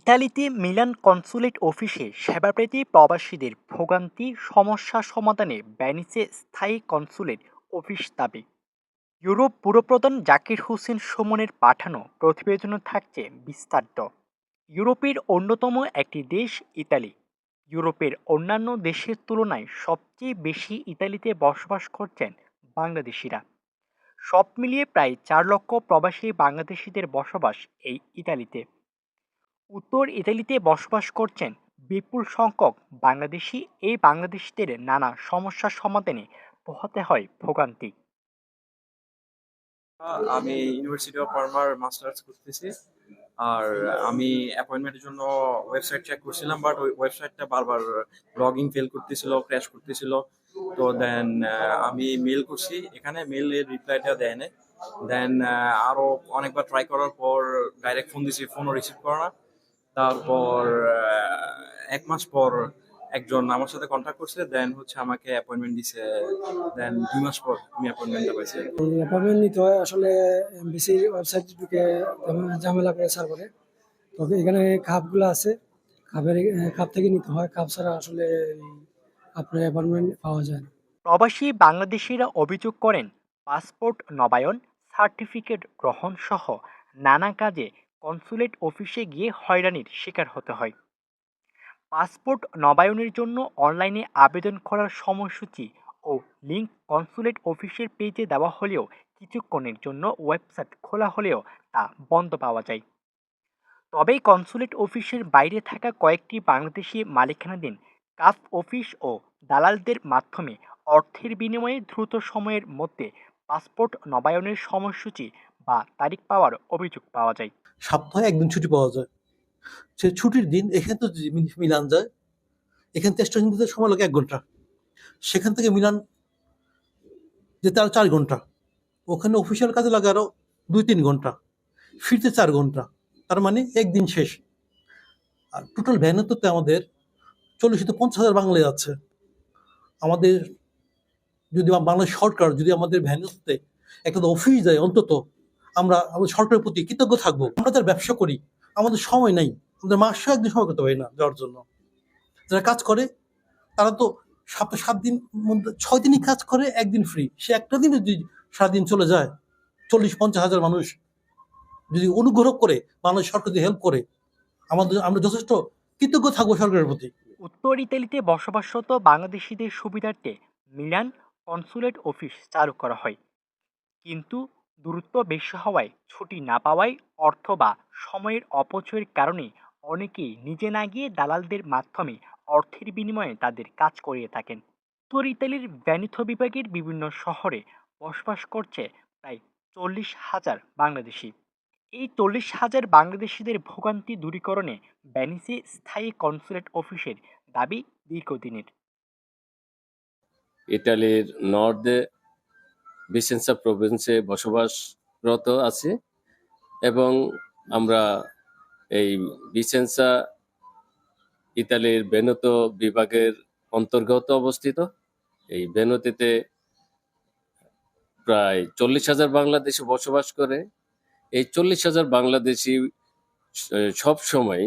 ইতালিতে Milan consulate অফিসে সেবাপ্রার্থী প্রবাসীদের ভোগান্তি সমস্যা সমাধানে ব্যানিসে স্থায়ী কনসুলেট অফিস দাবি। ইউরোপ পুরপ্রধান জাকির হোসেন সুমনের পাঠানো প্রতিবেদনে থাকছে বিস্তারিত। ইউরোপের অন্যতম একটি দেশ ইতালি। ইউরোপের অন্যান্য দেশের তুলনায় সবচেয়ে বেশি ইতালিতে বসবাস করছেন বাংলাদেশিরা। সব মিলিয়ে প্রায় চার লক্ষ প্রবাসী বাংলাদেশিদের বসবাস এই ইতালিতে। উত্তর ইতালিতে বসবাস করছেন বিপুল সংখ্যক বাংলাদেশি। এই বাংলাদেশিদের নানা সমস্যার সমাধানে পোহাতে হয় ভোগান্তি। আমি ইউনিভার্সিটি অফ পার্মার মাস্টার্স করতেছি। আর আমি অ্যাপয়েন্টমেন্টের জন্য ওয়েবসাইট চেক করছিলাম বাট ওই ওয়েবসাইটটা বারবার লগইন ফেল করতেছিল ক্র্যাশ করতেছিল। তো দেন আমি মেল করছি। এখানে মেলের রিপ্লাইটা দেয় না দেন আরও অনেকবার ট্রাই করার পর ডাইরেক্ট ফোন দিছি ফোনও রিসিভ করে না। তারপর এক মাস পর একজন আমার সাথে কন্ট্যাক্ট করছে দেন হচ্ছে আমাকে অ্যাপয়েন্টমেন্ট দিছে দেন দুই মাস পর আমি অ্যাপয়েন্টমেন্টটা পাইছি। এই অ্যাপয়েন্টমেন্ট নিতে হয় আসলে এমবিসির ওয়েবসাইট ঢুকে ঝামেলা করে সার্ভারে তো এখানে কাপগুলো আছে কাপের কাপ থেকে নিতে হয় কাপ ছাড়া আসলে আপনার অ্যাপয়েন্টমেন্ট পাওয়া যায় না। প্রবাসী বাংলাদেশিরা অভিযোগ করেন পাসপোর্ট নবায়ন সার্টিফিকেট গ্রহণ সহ নানা কাজে কনসুলেট অফিসে গিয়ে হয়রানির শিকার হতে হয়। পাসপোর্ট নবায়নের জন্য অনলাইনে আবেদন করার সময়সূচি ও লিঙ্ক কনসুলেট অফিসের পেজে দেওয়া হলেও কিছুক্ষণের জন্য ওয়েবসাইট খোলা হলেও তা বন্ধ পাওয়া যায়। তবে কনসুলেট অফিসের বাইরে থাকা কয়েকটি বাংলাদেশি মালিকানাধীন কাফ অফিস ও দালালদের মাধ্যমে অর্থের বিনিময়ে দ্রুত সময়ের মধ্যে পাসপোর্ট নবায়নের সময়সূচি বা তারিখ পাওয়ার অভিযোগ পাওয়া যায়। সপ্তাহে একদিন ছুটি পাওয়া যায়। সে ছুটির দিন এখানে তো মিলান যায়, এখান থেকে স্টেশন যেতে সময় লাগে এক ঘণ্টা। সেখান থেকে মিলান যেতে আরও চার ঘণ্টা। ওখানে অফিসিয়াল কাজে লাগে আরও দুই তিন ঘণ্টা। ফিরতে চার ঘণ্টা। তার মানে একদিন শেষ। আর টোটাল ভ্যানে তো আমাদের চল্লিশ থেকে পঞ্চাশ হাজার বাংলায় যাচ্ছে আমাদের যদি বা- বাংলাদেশ সরকার যদি আমাদের ভ্যানুতে একটা অফিস দেয় অন্তত আমরা সরকারের প্রতি কৃতজ্ঞ থাকব। আমরা যারা ব্যবসা করি, আমাদের সময় নাই। আমাদের মাসে একদিন সময় করতে পারি না যাওয়ার জন্য। যারা কাজ করে, তারা তো সপ্তাহে সাত দিন মধ্যে, ছয় দিনই কাজ করে, একদিন ফ্রি সে একটা দিনে যদি সারাদিন চলে যায়, চল্লিশ, পঞ্চাশ হাজার মানুষ যদি অনুগ্রহ করে মানুষ সরকার যদি হেল্প করে, আমাদের, আমরা যথেষ্ট কৃতজ্ঞ থাকব সরকারের প্রতি। উত্তর ইতালিতে বসবাসরত বাংলাদেশিদের সুবিধার্থে মিলান কনসুলেট অফিস চালু করা হয়। কিন্তু দূরত্ব বেশি হওয়ায়, ছুটি না পাওয়ায় অর্থ বা সময়ের অপচয়ের কারণে অনেকেই নিজে না গিয়ে দালালদের মাধ্যমে অর্থের বিনিময়ে তাদের কাজ করিয়ে থাকেন। উত্তর ইতালির ভ্যানিথো বিভাগের বিভিন্ন শহরে বসবাস করছে প্রায় চল্লিশ হাজার বাংলাদেশি। এই চল্লিশ হাজার বাংলাদেশিদের ভোগান্তি দূরীকরণে ভ্যানিসে স্থায়ী কনসুলেট অফিসের দাবি দীর্ঘদিনের। ইতালির নর্থে ভিসেন্সা প্রভিন্সে বসবাসরত আছি এবং আমরা এই ভিসেন্সা ইতালির বেনোতো বিভাগের অন্তর্গত অবস্থিত। এই বেনতিতে প্রায় চল্লিশ হাজার বাংলাদেশি বসবাস করে। এই চল্লিশ হাজার বাংলাদেশি সব সময়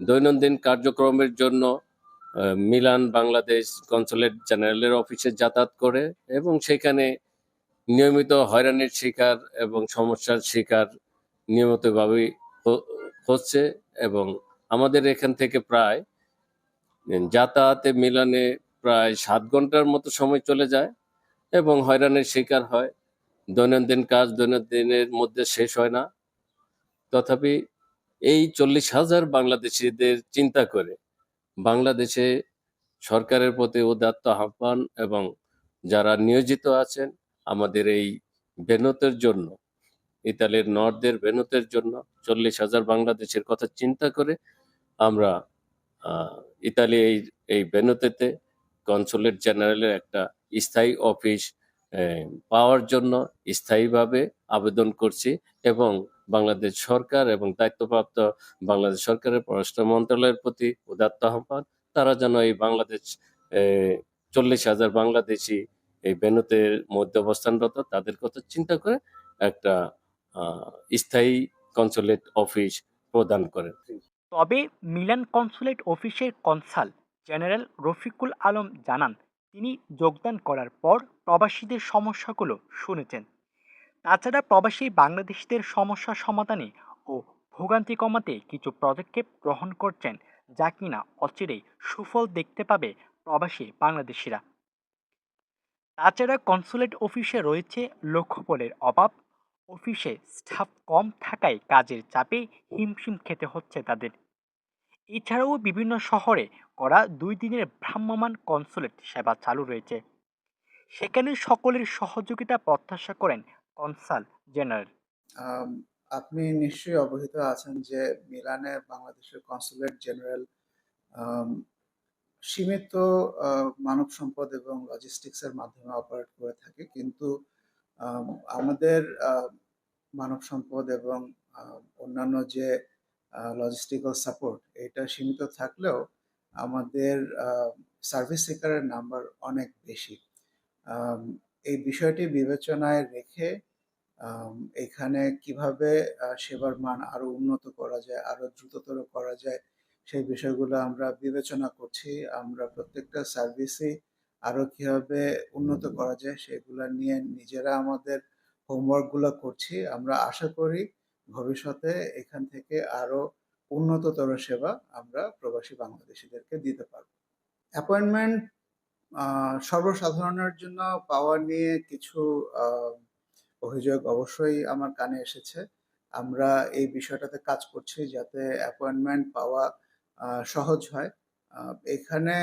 দৈনন্দিন কার্যক্রমের জন্য মিলান বাংলাদেশ কনসুলেট জেনারেলের অফিসে যাতায়াত করে এবং সেখানে নিয়মিত হয়রানির শিকার এবং সমস্যার শিকার নিয়মিতভাবেই হচ্ছে এবং আমাদের এখান থেকে প্রায়, যাতায়াতে মিলানে প্রায় সাত ঘণ্টার মতো সময় চলে যায় এবং হয়রানির শিকার হয়। দৈনন্দিন কাজ দৈনন্দিনের মধ্যে শেষ হয় না। তথাপি এই চল্লিশ হাজার বাংলাদেশিদের চিন্তা করে বাংলাদেশে সরকারের প্রতি উদাত্ত আহ্বান এবং যারা নিয়োজিত আছেন আমাদের এই বেনতের জন্য, ইতালির নর্দের বেনতের জন্য চল্লিশ হাজার বাংলাদেশের কথা চিন্তা করে আমরা ইতালি এই এই বেনতেতে কনসুলেট জেনারেলের একটা স্থায়ী অফিস পাওয়ার জন্য স্থায়ীভাবে আবেদন করছি এবং বাংলাদেশ সরকার এবং দায়িত্বপ্রাপ্ত বাংলাদেশ সরকারের পররাষ্ট্র মন্ত্রণালয়ের প্রতি উদাত্ত আহ্বান, তারা যেন এই বাংলাদেশ চল্লিশ হাজার বাংলাদেশি এই বেনুতের মধ্যে অবস্থানরত তাদের কথা চিন্তা করে একটা স্থায়ী কনসুলেট অফিস প্রদান করেন তবে মিলান কনসুলেট অফিসের কনসাল জেনারেল রফিকুল আলম জানান, তিনি যোগদান করার পর প্রবাসীদের সমস্যাগুলো শুনেছেন। তাছাড়া প্রবাসী বাংলাদেশিদের সমস্যা সমাধানে ও ভোগান্তি কমাতে কিছু পদক্ষেপ গ্রহণ করছেন, যা কিনা অচিরেই সুফল দেখতে পাবে প্রবাসী বাংলাদেশিরা। তাছাড়া কনসুলেট অফিসে রয়েছে লক্ষ্যবলের অভাব। অফিসে স্টাফ কম থাকায় কাজের চাপে হিমশিম খেতে হচ্ছে তাদের। এছাড়াও বিভিন্ন শহরে করা দুই দিনের ভ্রাম্যমান কনসুলেট সেবা চালু রয়েছে। সেখানে সকলের সহযোগিতা প্রত্যাশা করেন কনসাল জেনারেল আপনি নিশ্চয়ই অবহিত আছেন যে মিলানে বাংলাদেশের কনসুলেট জেনারেল সীমিত মানব সম্পদ এবং লজিস্টিক্সের মাধ্যমে অপারেট করে থাকে। কিন্তু আমাদের মানব সম্পদ এবং অন্যান্য যে লজিস্টিক্যাল সাপোর্ট এটা সীমিত থাকলেও আমাদের সার্ভিস সিকারের নাম্বার অনেক বেশি। এই বিষয়টি বিবেচনায় রেখে এখানে কীভাবে সেবার মান আরও উন্নত করা যায়, আরও দ্রুততর করা যায় সেই বিষয়গুলো আমরা বিবেচনা করছি। আমরা প্রত্যেকটা সার্ভিসই আরও কীভাবে উন্নত করা যায় সেগুলো নিয়ে নিজেরা আমাদের হোমওয়ার্কগুলো করছি। আমরা আশা করি ভবিষ্যতে এখান থেকে আরও উন্নততর সেবা আমরা প্রবাসী বাংলাদেশিদেরকে দিতে পারব। অ্যাপয়েন্টমেন্ট সর্বসাধারণের জন্য পাওয়া নিয়ে কিছু অভিযোগ অবশ্যই আমার কানে এসেছে। আমরা এই বিষয়টাতে কাজ করছি যাতে অ্যাপয়েন্টমেন্ট পাওয়া সহজ হয়। এখানে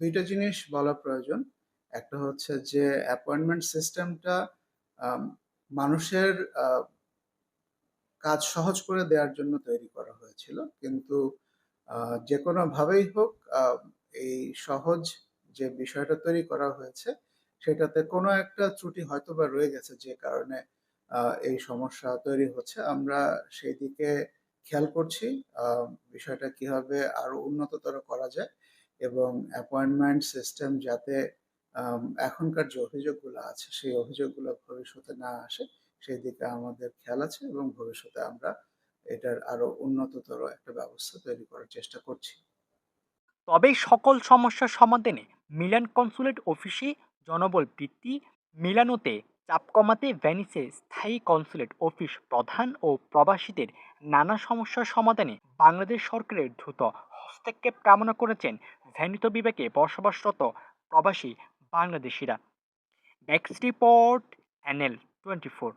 দুইটা জিনিস বলা প্রয়োজন। একটা হচ্ছে যে অ্যাপয়েন্টমেন্ট সিস্টেমটা মানুষের কাজ সহজ করে দেওয়ার জন্য তৈরি করা হয়েছিল। কিন্তু যে কোনো ভাবেই হোক এই সহজ যে বিষয়টা তৈরি করা হয়েছে, সেটাতে কোনো একটা ত্রুটি হয়তো বা রয়ে গেছে যে কারণে এই সমস্যা তৈরি হচ্ছে। আমরা সেই দিকে খেয়াল করছি। বিষয়টা কীভাবে আরও উন্নততর করা যায় এবং অ্যাপয়েন্টমেন্ট সিস্টেম যাতে এখনকার যে অভিযোগগুলো আছে, সেই অভিযোগগুলো ভবিষ্যতে না আসে, সেই দিকে আমাদের খেয়াল আছে এবং ভবিষ্যতে আমরা এটার আরও উন্নততর একটা ব্যবস্থা তৈরি করার চেষ্টা করছি। তবে সকল সমস্যার সমাধানে মিলান কনসুলেট অফিসে জনবল বৃদ্ধি মিলানোতে চাপ কমাতে ভ্যানিসে স্থায়ী কনসুলেট অফিস প্রধান ও প্রবাসীদের নানা সমস্যার সমাধানে বাংলাদেশ সরকারের দ্রুত হস্তক্ষেপ কামনা করেছেন ভ্যানিত বিভাগে বসবাসরত প্রবাসী বাংলাদেশিরা। ব্যাক্স রিপোর্ট এনএল টোয়েন্টি ফোর